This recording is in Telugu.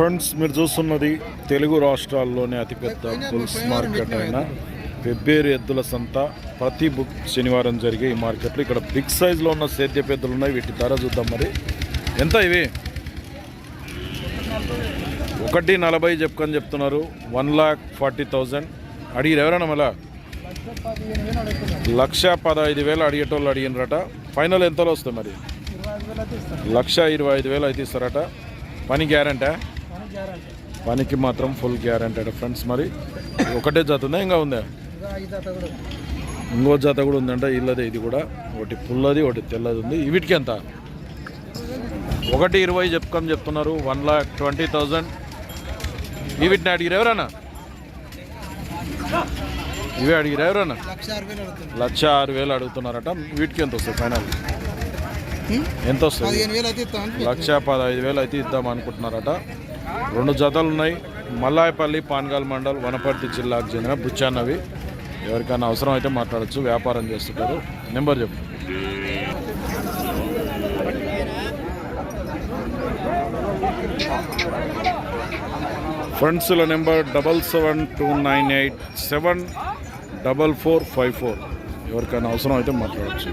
ఫ్రెండ్స్ మీరు చూస్తున్నది తెలుగు రాష్ట్రాల్లోనే అతిపెద్ద బుల్స్ మార్కెట్ అయిన వెబ్బేరు ఎద్దుల సంత. ప్రతి బుక్ శనివారం జరిగే ఈ మార్కెట్లో ఇక్కడ బిగ్ సైజులో ఉన్న సేద్య పెద్దలు ఉన్నాయి. వీటి ధర చూద్దాం మరి. ఎంత ఇవి? ఒకటి నలభై చెప్పుకొని చెప్తున్నారు. One lakh forty thousand. అడిగిరు ఎవరైనా మళ్ళా? లక్ష పదహైదు వేలు అడిగేటోళ్ళు అడిగినరట. ఫైనల్ ఎంతలో వస్తుంది మరి? లక్ష ఇరవై ఐదు వేలు అయితే ఇస్తారట. పని గ్యారంటీ పనికి మాత్రం ఫుల్ గ్యారంటీ ఫ్రెండ్స్ మరి. ఒకటే జత ఉందా? ఇంకా ఉందా? ఇంకో జత కూడా ఉందంట ఇల్లదే ఇది కూడా. ఒకటి పుల్లది ఒకటి తెల్లది ఉంది. వీటికి ఎంత? ఒకటి ఇరవై చెప్పుకొని చెప్తున్నారు వన్ లాక్ ట్వంటీ థౌజండ్. వీటిని అడిగిరు ఎవరన్నా? ఇవే అడిగిరు ఎవరన్నా? లక్ష ఆరు వేలు అడుగుతున్నారట. వీటికి ఎంత వస్తుంది ఫైనల్? ఎంత వస్తుంది? లక్ష పదహైదు వేలు అయితే ఇద్దాం అనుకుంటున్నారట. రెండు జతలు ఉన్నాయి. మల్లాయపల్లి పాన్గాల్ మండల్ వనపర్తి జిల్లాకు చెందిన బుచ్చాన్నవి. ఎవరికైనా అవసరం అయితే మాట్లాడచ్చు వ్యాపారం చేస్తుంటారు. నెంబర్ చెప్పు. ఫ్రెండ్స్ల number double seven two nine eight seven double four five four. ఎవరికైనా అవసరం అయితే మాట్లాడచ్చు.